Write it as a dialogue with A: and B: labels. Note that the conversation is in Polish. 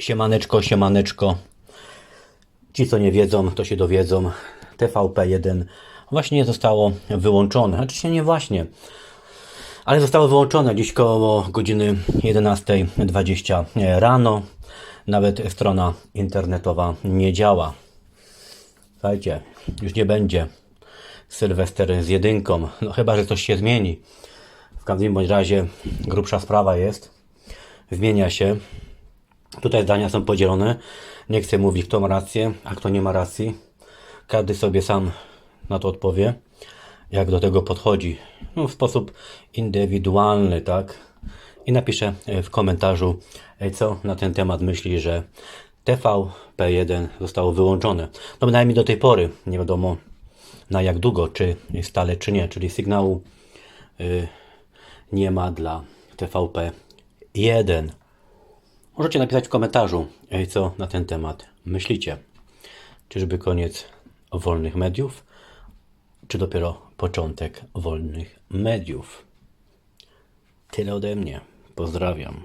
A: Siemaneczko, siemaneczko. Ci, co nie wiedzą, to się dowiedzą. TVP1 właśnie zostało wyłączone. Znaczy się nie właśnie, ale zostało wyłączone dziś koło godziny 11.20 rano. Nawet strona internetowa nie działa. Słuchajcie, już nie będzie Sylwester z jedynką. No chyba, że coś się zmieni. W każdym bądź razie grubsza sprawa jest. Zmienia się. Tutaj zdania są podzielone. Nie chcę mówić, kto ma rację, a kto nie ma racji. Każdy sobie sam na to odpowie, jak do tego podchodzi. No, w sposób indywidualny, tak? I napiszę e, w komentarzu, e, co na ten temat myśli, że TVP1 zostało wyłączone. No bynajmniej do tej pory. Nie wiadomo na jak długo, czy stale, czy nie. Czyli sygnału y, nie ma dla TVP1. Możecie napisać w komentarzu, co na ten temat myślicie. Czyżby koniec wolnych mediów, czy dopiero początek wolnych mediów? Tyle ode mnie. Pozdrawiam.